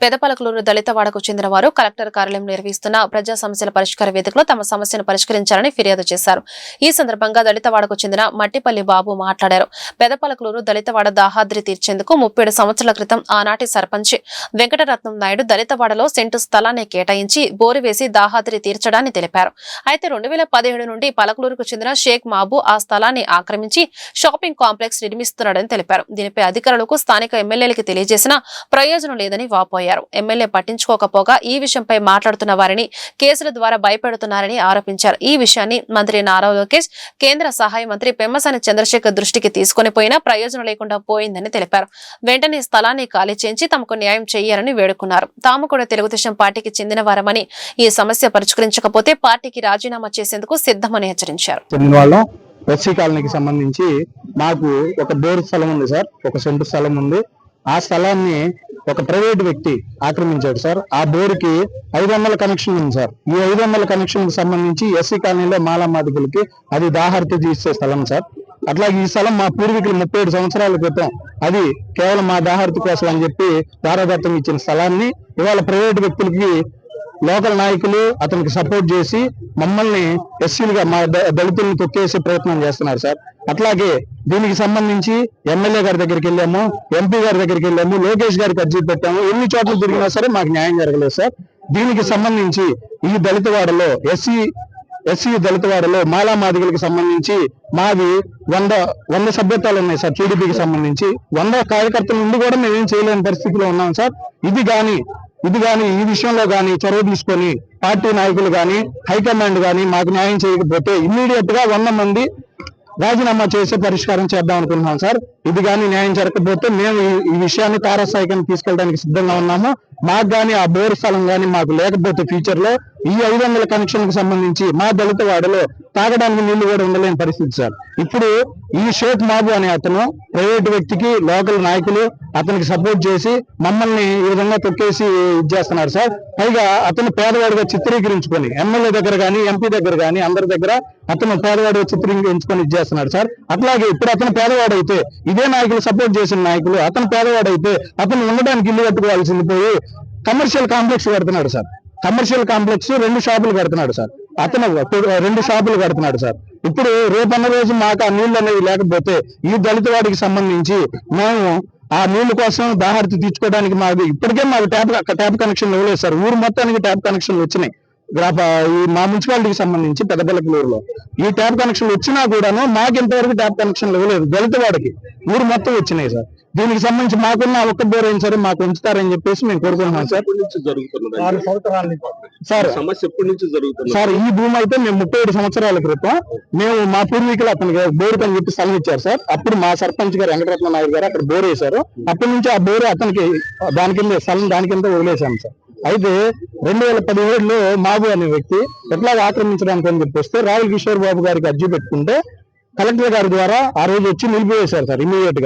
పెదపలకలూరు దళితవాడకు చెందిన వారు కలెక్టర్ కార్యాలయం నిర్వహిస్తున్న ప్రజా సమస్యల పరిష్కార వేదికలో తమ సమస్యను పరిష్కరించాలని ఫిర్యాదు చేశారు. ఈ సందర్భంగా దళితవాడకు చెందిన మట్టిపల్లి బాబు మాట్లాడారు. పెదపలకలూరు దళితవాడ దాహాద్రి తీర్చేందుకు ముప్పేడు సంవత్సరాల క్రితం ఆనాటి సర్పంచ్ వెంకటరత్నం నాయుడు దళితవాడలో సెంటు స్థలాన్ని కేటాయించి బోరు వేసి దాహాద్రి తీర్చడాన్ని తెలిపారు. అయితే రెండు వేల పదిహేడు నుండి పలకలూరుకు చెందిన షేక్ మాబు ఆ స్థలాన్ని ఆక్రమించి షాపింగ్ కాంప్లెక్స్ నిర్మిస్తున్నాడని తెలిపారు. దీనిపై అధికారులకు స్థానిక ఎమ్మెల్యేలకు తెలియజేసినా ప్రయోజనం లేదని వాపోయారు. ఎమ్మెల్యే పట్టించుకోకపోగా ఈ విషయంపై మాట్లాడుతున్న వారిని కేసుల ద్వారా భయపెడుతున్నారని ఆరోపించారు. ఈ విషయాన్ని మంత్రి నారా లోకేష్ కేంద్ర సహాయ మంత్రి పెమ్మసాని చంద్రశేఖర్ దృష్టికి తీసుకుని పోయినా ప్రయోజనం లేకుండా పోయిందని తెలిపారు. వెంటనే స్థలాన్ని ఖాళీ చేయించి తమకు న్యాయం చేయాలని వేడుకున్నారు. తాము కూడా తెలుగుదేశం పార్టీకి చెందిన వారమని ఈ సమస్య పరిష్కరించకపోతే పార్టీకి రాజీనామా చేసేందుకు సిద్ధమని హెచ్చరించారు. ఎస్సీ కాలనీకి సంబంధించి మాకు ఒక బోర్ స్థలం ఉంది సార్ ఒక సెంటు స్థలం ఉంది. ఆ స్థలాన్ని ఒక ప్రైవేట్ వ్యక్తి ఆక్రమించాడు సార్. ఆ బోరుకి ఐదు వందల కనెక్షన్ ఉంది సార్. ఈ ఐదు వందల కనెక్షన్కి సంబంధించి ఎస్సీ కాలనీలో మాలమాదికులకి అది దాహరిత తీసే స్థలం సార్. అట్లాగే ఈ స్థలం మా పూర్వీకులు ముప్పై ఏడు సంవత్సరాల క్రితం అది కేవలం మా దాహార్తి కోసం అని చెప్పి దారాదత్తం ఇచ్చిన స్థలాన్ని ఇవాళ ప్రైవేట్ వ్యక్తులకి లోకల్ నాయకులు అతనికి సపోర్ట్ చేసి మమ్మల్ని ఎస్సీలుగా మా ద- దళితుల్ని తొక్కేసే ప్రయత్నం చేస్తున్నారు సార్. అట్లాగే దీనికి సంబంధించి ఎమ్మెల్యే గారి దగ్గరికి వెళ్ళాము ఎంపీ గారి దగ్గరికి వెళ్ళాము లోకేష్ గారికి అర్జీ పెట్టాము ఎన్ని చోట్ల తిరిగినా సరే మాకు న్యాయం జరగలేదు సార్. దీనికి సంబంధించి ఈ దళితవాడలో ఎస్సీ ఎస్సీ దళితవాడలో మాలా మాదిగలకు సంబంధించి మాది వంద వంద సభ్యత్వాలు ఉన్నాయి సార్ టీడీపీకి సంబంధించి. వంద కార్యకర్తల నుండి కూడా మేము చేయలేని పరిస్థితిలో ఉన్నాం సార్. ఇది కానీ ఇది కానీ ఈ విషయంలో కానీ చొరవ తీసుకొని పార్టీ నాయకులు కానీ హైకమాండ్ కానీ మాకు న్యాయం చేయకపోతే ఇమ్మీడియట్గా వంద మంది రాజీనామా చేసే పరిష్కారం చేద్దాం అనుకుంటున్నాం సార్. ఇది కానీ న్యాయం జరగకపోతే మేము ఈ- విషయాన్ని తారస్థాయికాన్ని తీసుకెళ్ళడానికి సిద్ధంగా ఉన్నాము. మాకు కానీ ఆ బోర్ స్థలం కానీ మాకు లేకపోతే ఫ్యూచర్లో ఈ ఐదు వందల కనెక్షన్కి సంబంధించి మా దళిత వాడలో తాగడానికి నీళ్ళు కూడా ఉండలేని పరిస్థితి సార్. ఇప్పుడు ఈ షేక్ మాబు అనే అతను ప్రైవేట్ వ్యక్తికి లోకల్ నాయకులు అతనికి సపోర్ట్ చేసి మమ్మల్ని ఈ విధంగా తొక్కేసి ఇది చేస్తున్నారు సార్. పైగా అతను పేదవాడిగా చిత్రీకరించుకొని ఎమ్మెల్యే దగ్గర కానీ ఎంపీ దగ్గర కానీ అందరి దగ్గర అతను పేదవాడిగా చిత్రీకరించుకొని ఇది చేస్తున్నాడు సార్. అట్లాగే ఇప్పుడు అతను పేదవాడైతే ఇదే నాయకులు సపోర్ట్ చేసిన నాయకులు అతను పేదవాడైతే అతను ఉండడానికి ఇల్లు కట్టుకోవాల్సింది పోయి కమర్షియల్ కాంప్లెక్స్ కడుతున్నాడు సార్. కమర్షియల్ కాంప్లెక్స్ రెండు షాపులు కడుతున్నాడు సార్. అతను రెండు షాపులు కడుతున్నాడు సార్. ఇప్పుడు రేపన్న రోజు మాకు ఆ నీళ్ళు అనేవి లేకపోతే ఈ దళిత వాడికి సంబంధించి మేము ఆ నీళ్ళ కోసం దాహార్తి తీర్చుకోవడానికి మాకు ఇప్పటికే మాకు ట్యాప్ ట్యాప్ కనెక్షన్ ఇవ్వలేదు సార్. ఊరు మొత్తానికి ట్యాప్ కనెక్షన్లు వచ్చినాయి. గ్రాప ఈ మా మున్సిపాలిటీకి సంబంధించి పెద్దపల్లకలూరులో ఈ ట్యాప్ కనెక్షన్లు వచ్చినా కూడాను మాకు ఇంతవరకు ట్యాప్ కనెక్షన్లు ఇవ్వలేదు. దళిత వాడికి. ఊరు మొత్తం వచ్చినాయి సార్. దీనికి సంబంధించి మాకున్న ఒక్క బోర్ అయిన సరే? మాకు ఉంచుతారని చెప్పేసి మేము కోరుకుంటున్నాం సార్. సార్. సమస్య ఎప్పటి నుంచి జరుగుతున్నది? సార్ ఈ భూమి అయితే మేము ముప్పై ఏడు సంవత్సరాల క్రితం మేము మా పూర్వీకులు అతనికి బోరు అని చెప్పి స్థలం ఇచ్చారు సార్. అప్పుడు మా సర్పంచ్ గారు వెంకటరత్న నాయుడు గారు అక్కడ బోర్ వేశారు. అప్పటి నుంచి ఆ బోరు అతనికి దాని కింద స్థలం దాని కింద వదిలేశాం సార్. అయితే రెండు వేల పదిహేడులో మాబు అనే వ్యక్తి ఎట్లాగ ఆక్రమించడానికి అని చెప్పి వస్తే రావుల్ కిషోర్ బాబు గారికి అర్జీ పెట్టుకుంటే కలెక్టర్ గారి ద్వారా ఆ రోజు వచ్చి నిలిపివేశారు సార్ ఇమీడియట్గా.